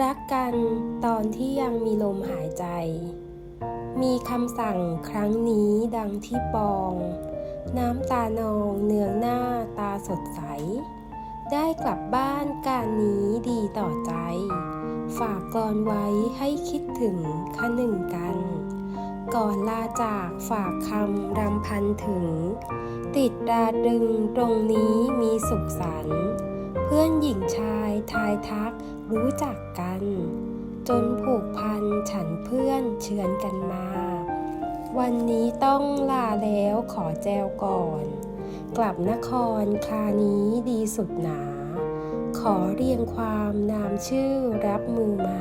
รักกันตอนที่ยังมีลมหายใจ มีคำสั่งครั้งนี้ดังที่ปอง น้ำตานองเนืองหน้าตาสดใส ได้กลับบ้านการนี้ดีต่อใจ ฝากกรไว้ให้คิดถึงคหนึ่งกัน ก่อนลาจากฝากคำรำพันถึง ติดดาดึงตรงนี้มีสุขสันต์ พื่อนหญิงชายทายทักรู้จักกัน จนผูกพันฉันเพื่อนเชือนกันมา วันนี้ต้องลาแล้วขอแจวก่อน กลับนครครานี้ดีสุดหนา ขอเรียงความนามชื่อรับมือมา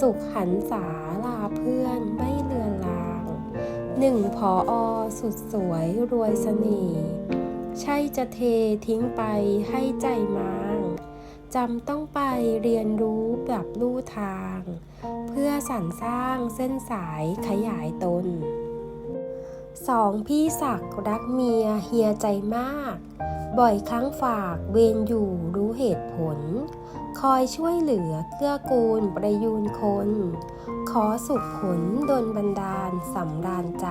สุขหันษาลาเพื่อนไม่เลือนลางหนึ่งพออสุดสวยรวยเสน่ห์ ใช่จะเททิ้งไปให้ใจมางจำต้องไปเรียนรู้ปรับลู่ทาง เพื่อสรรสร้างเส้นสายขยายตนสองพี่ศักด์รักเมียเฮียใจมาก บ่อยครั้งฝากเวรอยู่รู้เหตุผล คอยช่วยเหลือเกื้อกูลประยูนคน ขอสุขผลดลบันดาลสำราญใจ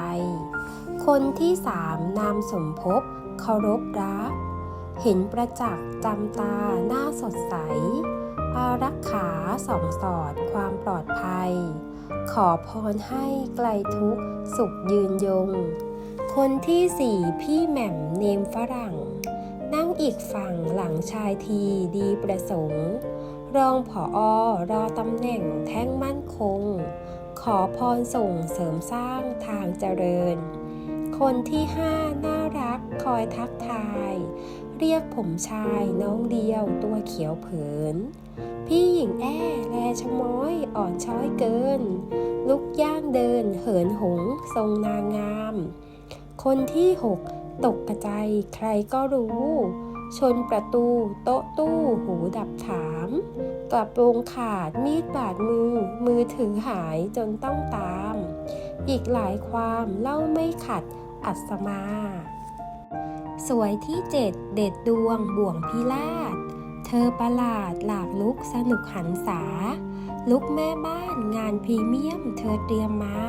คนที่สามนามสมภพ เคารพรัก เห็นประจักษ์จำตาหน้าสดใส อารักขาสองสอดความปลอดภัย ขอพรให้ไกลทุกสุขยืนยง คนที่สี่พี่แหม่มเนมฝรั่ง นั่งอีกฝั่งหลังชายทีดีประสงค์ รองผออรอตำแหน่งแท่งมั่นคง ขอพรส่งเสริมสร้างทางเจริญ คนที่ห้าน่ารักคอยทักทาย เรียกผมชายน้องเดียวตัวเขียวเผิน พี่หญิงแอ้แลชะม้อยอ่อนช้อยเกิน ลุกย่างเดินเหินหงทรงนางงาม คนที่หกตกกระใจายใครก็รู้ ชนประตูโต๊ะตู้หูดับถาม กลับวงขาดมีดบาดมือ มือถือหายจนต้องตาม อีกหลายความเล่าไม่ขัด อัศมา สวยที่เจ็ดเด็ดดวงบ่วงพิลาดเธอประหลาดหลากลุกสนุกหันษา ลุกแม่บ้านงานพรีเมียมเธอเตรียมมา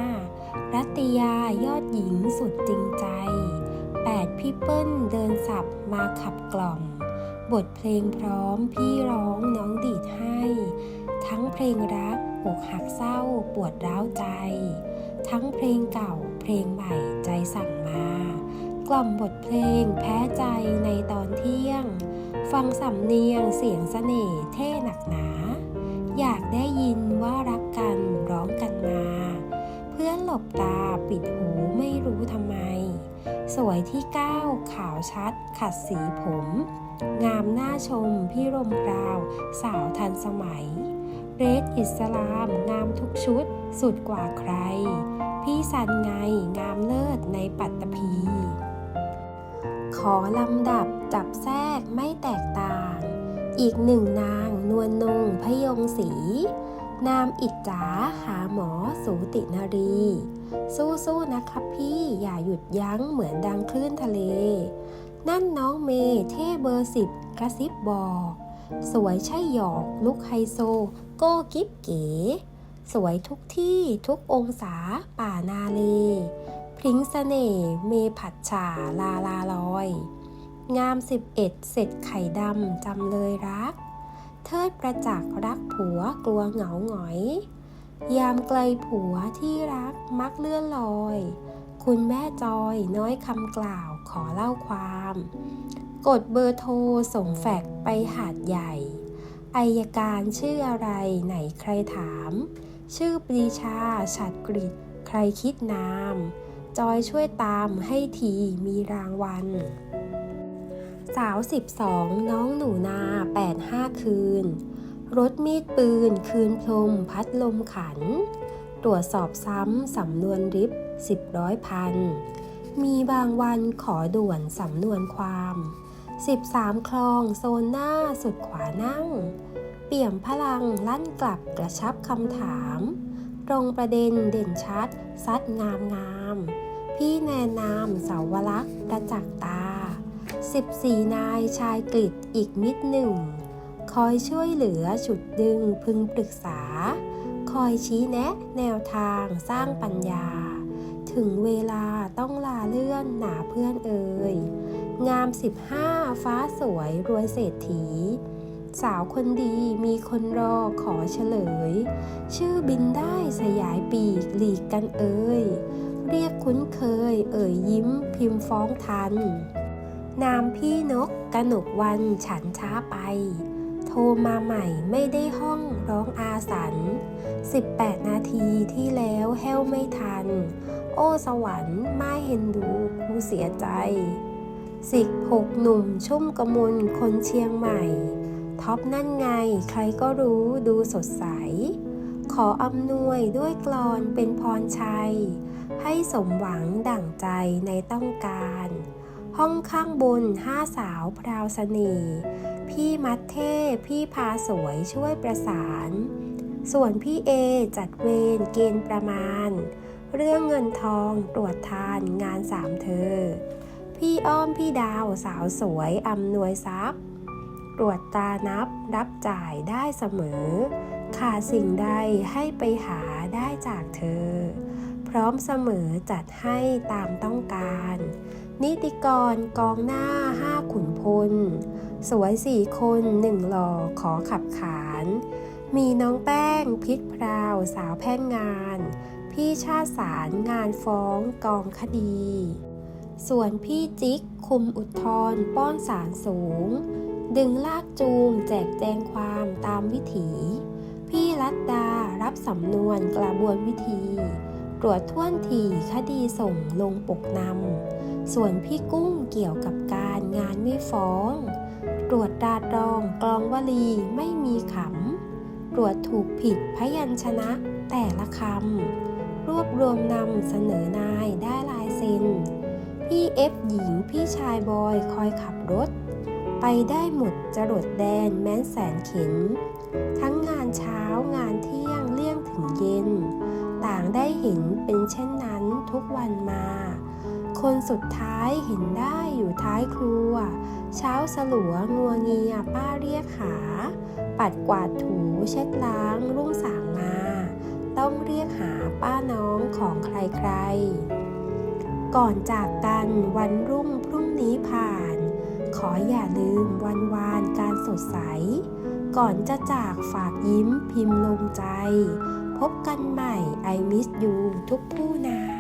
รัตยายอดหญิงสุดจริงใจแปดพี่เปิ้ลเดินสับมาขับกล่อม บทเพลงพร้อมพี่ร้องน้องดีดให้ ทั้งเพลงรักอกหักเศร้าปวดร้าวใจ ทั้งเพลงเก่าเพลงใหม่ใจสั่งมา กล่อมบทเพลงแพ้ใจในตอนเที่ยง ฟังสำเนียงเสียงเสน่ห์เท่หนักหนา อยากได้ยินว่ารักกันร้องกันมา เพื่อนหลบตาปิดหูไม่รู้ทำไม สวยที่ก้าวขาวชัด ขัดสีผม งามหน้าชมพี่รมราว สาวทันสมัย เรดอิสลาม งามทุกชุด สุดกว่าใคร พี่สันไง งามเลิศในปัตตภี ขอลำดับจับแทรกไม่แตกต่าง อีกหนึ่งนางนวลนงพยงศรีนามอิจฉาหาหมอสูตินารี สู้ๆนะครับพี่อย่าหยุดยั้งเหมือนดังคลื่นทะเล นั่นน้องเมเท่เบอร์สิบกระซิบบอก สวยใช่หยอกลุกไฮโซ โก้กิ๊บเก๋ สวยทุกที่ทุกองศาป่านาเล พริ้งเสน่ห์เมผัดฉาลาลาลอย งามสิบเอ็ดเสร็จไข่ดำจำเลยรัก เทิดประจักษ์รักผัวกลัวเหงาหงอย ยามไกลผัวที่รักมักเลื่อนลอย คุณแม่จอยน้อยคำกล่าวขอเล่าความ กดเบอร์โทรส่งแฟกซ์ไปหาดใหญ่อายการชื่ออะไรไหนใครถาม ชื่อปรีชาฉัดกริดใครคิดนาม จอยช่วยตามให้ทีมีรางวัล สาว 12 น้องหนูนา 85 คืน รถมีดปืน คืนพรมพัดลมขัน ตรวจสอบซ้ำสำนวนริบสิบร้อยพัน มีบางวันขอด่วนสำนวนความ 13 คลองโซนหน้าสุดขวานั่ง เปี่ยมพลังลั่นกลับกระชับคำถาม ตรงประเด็นเด่นชัด ซัดงามงามพี่แนนนามเสาวลักษ์ประจักษ์ตา 14 นายชายกฤษอีกมิดหนึ่ง คอยช่วยเหลือฉุดดึงพึงปรึกษา คอยชี้แนะแนวทางสร้างปัญญา ถึงเวลาต้องลาเลื่อนหนาเพื่อนเอ่ย งามสิบห้าฟ้าสวยรวยเศรษฐี สาวคนดีมีคนรอขอเฉลย ชื่อบินได้สยายปีกหลีกกันเอ่ยเรียกคุ้นเคย เอ่ยยิ้มพิมพ์ฟ้องทัน นามพี่นกกระหนกวันฉันช้าไป โทรมาใหม่ไม่ได้ห้องร้องอาสัน 18 นาทีที่แล้วแห้วไม่ทัน โอ้สวรรค์ไม่เห็นดูกูเสียใจ สิกหกหนุ่มชุ่มกระมุนคนเชียงใหม่ ท็อปนั่นไงใครก็รู้ดูสดใส ขออำนวยด้วยกลอนเป็นพรชัย ให้สมหวังดั่งใจในต้องการ ห้องข้างบนห้าสาวพราวเสน่ห์พี่มัดเท่พี่พาสวยช่วยประสาน ส่วนพี่เอจัดเวรเกณฑ์ประมาณ เรื่องเงินทองตรวจทานงานสามเธอ พี่อ้อมพี่ดาวสาวสวยอำนวยทรัพย์ตรวจตานับรับจ่ายได้เสมอ ขาดสิ่งใดให้ไปหาได้จากเธอ พร้อมเสมอจัดให้ตามต้องการ นิติกรกองหน้าห้าขุนพล สวยสี่คนหนึ่งหล่อขอขับขาน มีน้องแป้งพิษพราวสาวแพ่งงาน พี่ชาติสารงานฟ้องกองคดี ส่วนพี่จิ๊กคุมอุทธรป้อนสารสูง ดึงลากจูงแจกแจงความตามวิถี พี่รัตดารับสำนวนกระบวนวิธี ตรวจท่วนทีคดีส่งลงปกนำ ส่วนพี่กุ้งเกี่ยวกับการงานไม่ฟ้อง ตรวจดาดรองกลองวลีไม่มีขำ ตรวจถูกผิดพยัญชนะแต่ละคำ รวบรวมนำเสนอนายได้ลายเซ็น พี่เอฟหญิงพี่ชายบอยคอยขับรถ ไปได้หมดจรดแดนแม้นแสนเข็น ทั้งงานเช้างานเที่ยงเลี่ยงถึงเย็น ต่างได้เห็นเป็นเช่นนั้นทุกวันมา คนสุดท้ายเห็นได้อยู่ท้ายครัว เช้าสลัวงัวเงียป้าเรียกหา ปัดกวาดถูเช็ดล้างรุ่งสางมา ต้องเรียกหาป้าน้องของใครๆ ก่อนจากกันวันรุ่งพรุ่งนี้ผ่าน ขออย่าลืมวันวานการสดใส ก่อนจะจากฝากยิ้มพิมพ์ลงใจ พบกันใหม่ I miss you ทุกผู้นา